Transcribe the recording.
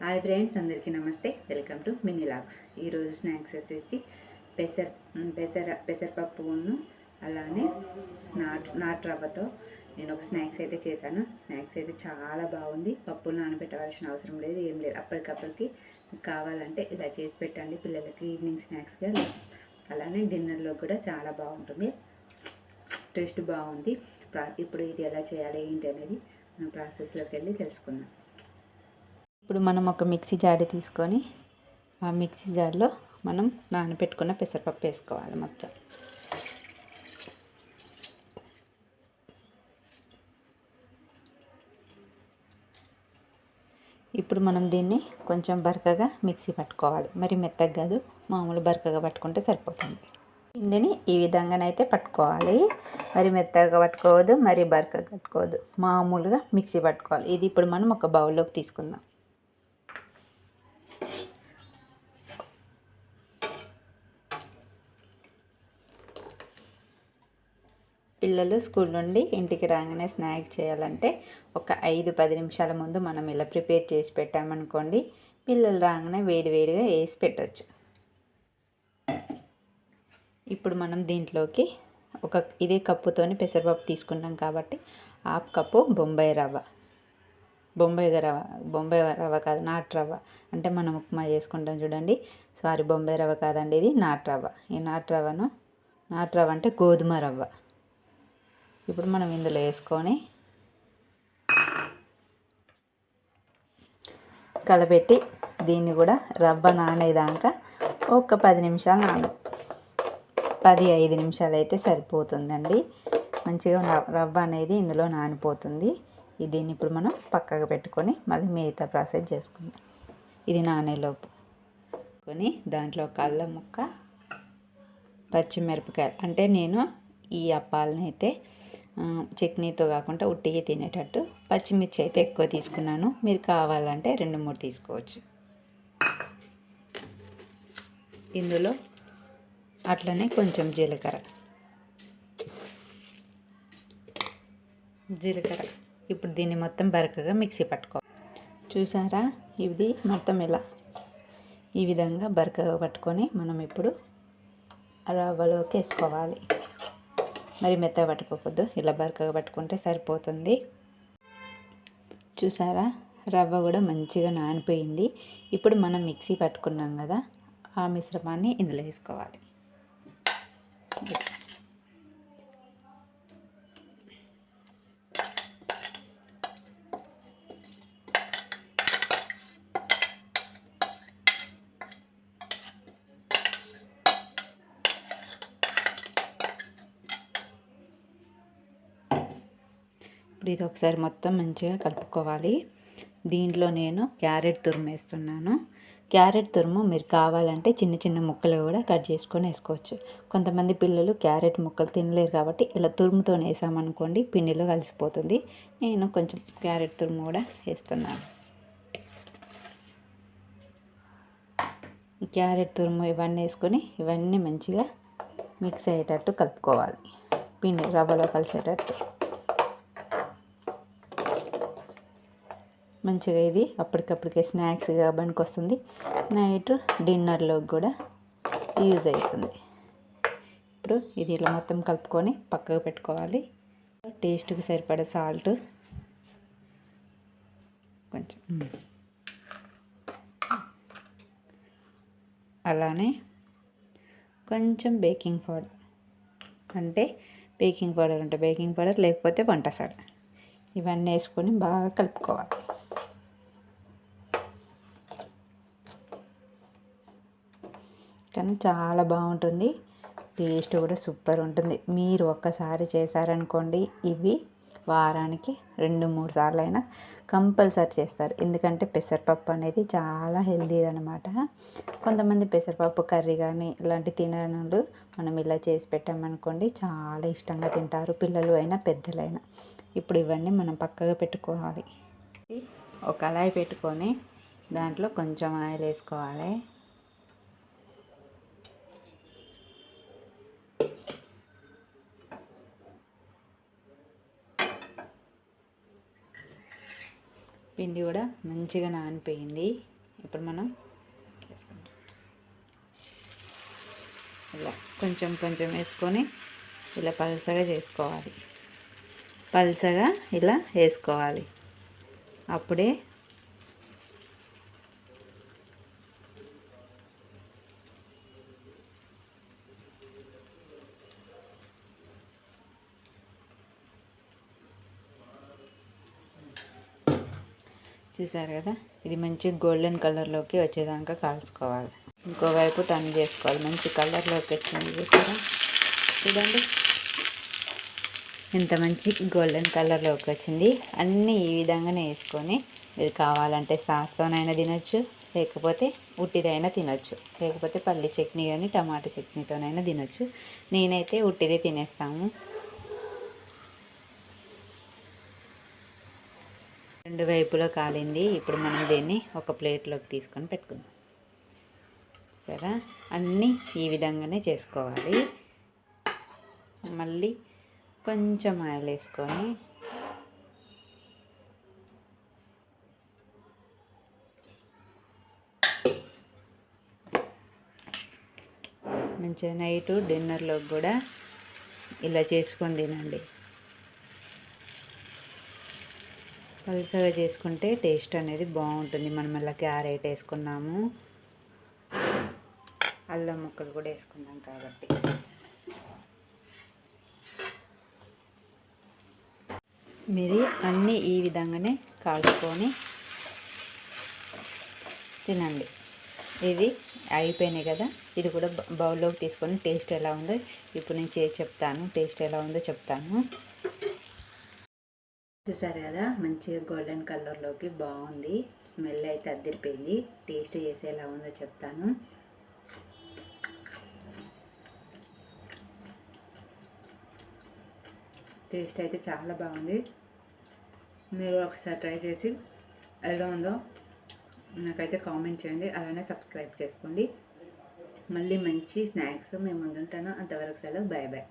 Hi friends అందరికీ నమస్తే. Welcome to mini logs ఈరోజు స్నాక్స్ వచ్చేసి పెసర పెసర పెసరపప్పును అలానే నాటు నాటు రవ్వతో నేను ఒక స్నాక్స్ అయితే చేశాను. స్నాక్స్ అయితే చాలా బాగుంది. పప్పులు నానబెట్టవలసిన అవసరం లేదు ఏం లేదు. అప్పటికప్పటికి కావాలంటే ఇలా చేసి పెట్టండి పిల్లలకి ఈవినింగ్ స్నాక్స్గా అలానే డిన్నర్లో కూడా చాలా బాగుంటుంది. టేస్ట్ బాగుంది. ఇప్పుడు ఇది ఎలా చేయాలి ఏంటి అనేది మనం ప్రాసెస్లోకి వెళ్ళి తెలుసుకుందాం. ఇప్పుడు మనం ఒక మిక్సీ జాడి తీసుకొని ఆ మిక్సీ జాడిలో మనం నానబెట్టుకున్న పెసరపప్పు వేసుకోవాలి మొత్తం. ఇప్పుడు మనం దీన్ని కొంచెం బరకగా మిక్సీ పట్టుకోవాలి. మరి మెత్తగా కాదు మామూలు బరకగా పట్టుకుంటే సరిపోతుంది. పిండిని ఈ విధంగానైతే పట్టుకోవాలి. మరి మెత్తగా పట్టుకోవద్దు మరి బరకగా పట్టుకోవద్దు. మామూలుగా మిక్సీ పట్టుకోవాలి. ఇది ఇప్పుడు మనం ఒక బౌల్లోకి తీసుకుందాం. పిల్లలు స్కూల్ నుండి ఇంటికి రాగానే స్నాక్ చేయాలంటే ఒక ఐదు పది నిమిషాల ముందు మనం ఇలా ప్రిపేర్ చేసి పెట్టామనుకోండి పిల్లలు రాగానే వేడి వేడిగా వేసి పెట్టచ్చు. ఇప్పుడు మనం దీంట్లోకి ఒక ఇదే కప్పుతోని పెసరపప్పు తీసుకున్నాం కాబట్టి హాఫ్ కప్పు బొంబాయి రవ్వ. బొంబాయి రవ్వ బొంబాయి రవ్వ కాదు నాటు రవ్వ. అంటే మనం ఉప్మా చేసుకుంటాం చూడండి. సారీ బొంబాయి రవ్వ కాదండి ఇది నాటు రవ్వ. ఈ నాటు రవ్వను నాటు రవ్వ అంటే గోధుమ రవ్వ. ఇప్పుడు మనం ఇందులో వేసుకొని కలబెట్టి దీన్ని కూడా రవ్వ నానేదాకా ఒక పది నిమిషాలు నాను. పది ఐదు నిమిషాలు అయితే సరిపోతుందండి. మంచిగా రవ్వ అనేది ఇందులో నానిపోతుంది. దీన్ని ఇప్పుడు మనం పక్కకు పెట్టుకొని మళ్ళీ మిగతా ప్రాసెస్ చేసుకుందాం. ఇది నానేలోపు. కొని దాంట్లో కళ్ళ ముక్క పచ్చిమిరపకాయలు. అంటే నేను ఈ అప్పాలని అయితే చట్నీతో కాకుండా ఉట్టిగా తినేటట్టు పచ్చిమిర్చి అయితే ఎక్కువ తీసుకున్నాను. మీరు కావాలంటే రెండు మూడు తీసుకోవచ్చు. ఇందులో అట్లనే కొంచెం జీలకర్ర. జీలకర్ర. ఇప్పుడు దీన్ని మొత్తం బరకగా మిక్సీ పట్టుకో. చూసారా? ఇది మొత్తం ఇలా ఈ విధంగా బరకగా పట్టుకొని మనం ఇప్పుడు రవ్వలోకి వేసుకోవాలి. మరి మెత్తగా పట్టుకోకూడదు. ఇలా బరకగా పట్టుకుంటే సరిపోతుంది. చూసారా? రవ్వ కూడా మంచిగా నానిపోయింది. ఇప్పుడు మనం మిక్సీ పట్టుకున్నాం కదా ఆ మిశ్రమాన్ని ఇందులో వేసుకోవాలి. ఇప్పుడు ఇది ఒకసారి మొత్తం మంచిగా కలుపుకోవాలి. దీంట్లో నేను క్యారెట్ తురుము వేస్తున్నాను. క్యారెట్ తురుము మీరు కావాలంటే చిన్న చిన్న ముక్కలు కూడా కట్ చేసుకొని వేసుకోవచ్చు. కొంతమంది పిల్లలు క్యారెట్ ముక్కలు తినలేరు కాబట్టి ఇలా తురుముతో వేసామనుకోండి పిండిలో కలిసిపోతుంది. నేను కొంచెం క్యారెట్ తురుము కూడా వేస్తున్నాను. క్యారెట్ తురుము ఇవన్నీ వేసుకొని ఇవన్నీ మంచిగా మిక్స్ అయ్యేటట్టు కలుపుకోవాలి. పిండి రవ్వలో కలిసేటట్టు. మంచిగా ఇది. అప్పటికప్పటికే స్నాక్స్గా వస్తుంది. నైట్ డిన్నర్లోకి కూడా యూజ్ అవుతుంది. ఇప్పుడు ఇది ఇలా మొత్తం కలుపుకొని పక్కకు పెట్టుకోవాలి. టేస్ట్కి సరిపడే సాల్ట్. కొంచెం. అలానే కొంచెం బేకింగ్ పౌడర్. అంటే బేకింగ్ పౌడర్ అంటే బేకింగ్ పౌడర్ లేకపోతే వంట సోడా. ఇవన్నీ వేసుకొని బాగా కలుపుకోవాలి. కానీ చాలా బాగుంటుంది. టేస్ట్ కూడా సూపర్ ఉంటుంది. మీరు ఒక్కసారి చేశారనుకోండి ఇవి వారానికి రెండు మూడు సార్లు అయినా కంపల్సరీ చేస్తారు. ఎందుకంటే పెసరపప్పు అనేది చాలా హెల్దీ అనమాట కొంతమంది పెసరపప్పు కర్రీ కానీ ఇలాంటి తిననులు మనం ఇలా చేసి పెట్టామనుకోండి చాలా ఇష్టంగా తింటారు పిల్లలు అయినా పెద్దలైనా. ఇప్పుడు ఇవన్నీ మనం పక్కగా పెట్టుకోవాలి. ఒక కళాయి పెట్టుకొని దాంట్లో కొంచెం ఆయిల్ వేసుకోవాలి. పిండి కూడా మంచిగా నానిపోయింది. ఇప్పుడు మనం వేసుకుందాం. ఇలా కొంచెం కొంచెం వేసుకొని ఇలా పల్సగా చేసుకోవాలి. పల్సగా ఇలా వేసుకోవాలి. అప్పుడే చూసారు కదా? ఇది మంచి గోల్డెన్ కలర్లోకి వచ్చేదాకా కాల్చుకోవాలి. ఇంకోవైపు టర్న్ చేసుకోవాలి. మంచి కలర్లోకి వచ్చింది చూసారా? చూడండి. ఇంత మంచి గోల్డెన్ కలర్లోకి వచ్చింది. అన్నీ ఈ విధంగానే వేసుకొని మీరు కావాలంటే సాస్తోనైనా తినొచ్చు లేకపోతే ఉట్టిదైనా తినొచ్చు. లేకపోతే పల్లి చట్నీ కానీ టమాటా చట్నీతోనైనా తినొచ్చు. నేనైతే ఉట్టిదే తినేస్తాము. రెండు వైపులో కాలింది. ఇప్పుడు మనం దీన్ని ఒక ప్లేట్లోకి తీసుకొని పెట్టుకుందాం. సరే? అన్నీ ఈ విధంగానే చేసుకోవాలి. మళ్ళీ కొంచెం ఆయిల్ వేసుకొని మంచిగా నైట్ డిన్నర్లోకి కూడా ఇలా చేసుకొని తినండి. పలుసగా చేసుకుంటే టేస్ట్ అనేది బాగుంటుంది. మనం మళ్ళీ క్యారెట్ వేసుకున్నాము. అల్లం ముక్కలు కూడా వేసుకున్నాం కాబట్టి. మీరు అన్నీ ఈ విధంగానే కాల్చుకొని తినండి. ఇది అయిపోయినాయి కదా. ఇది కూడా బౌల్లోకి తీసుకొని టేస్ట్ ఎలా ఉందో ఇప్పుడు నేను చేసి చెప్తాను. టేస్ట్ ఎలా ఉందో చెప్తాను. చూసారు కదా మంచిగా గోల్డెన్ కలర్లోకి బాగుంది. స్మెల్ అయితే అద్దరిపోయింది టేస్ట్ చేసి ఎలా ఉందో చెప్తాను. టేస్ట్ అయితే చాలా బాగుంది. మీరు ఒకసారి ట్రై చేసి ఎలా ఉందో నాకైతే కామెంట్ చేయండి. అలానే సబ్స్క్రైబ్ చేసుకోండి. మళ్ళీ మంచి స్నాక్స్ మేము ముందుంటాను. అంతవరకు సెలవు. Bye bye.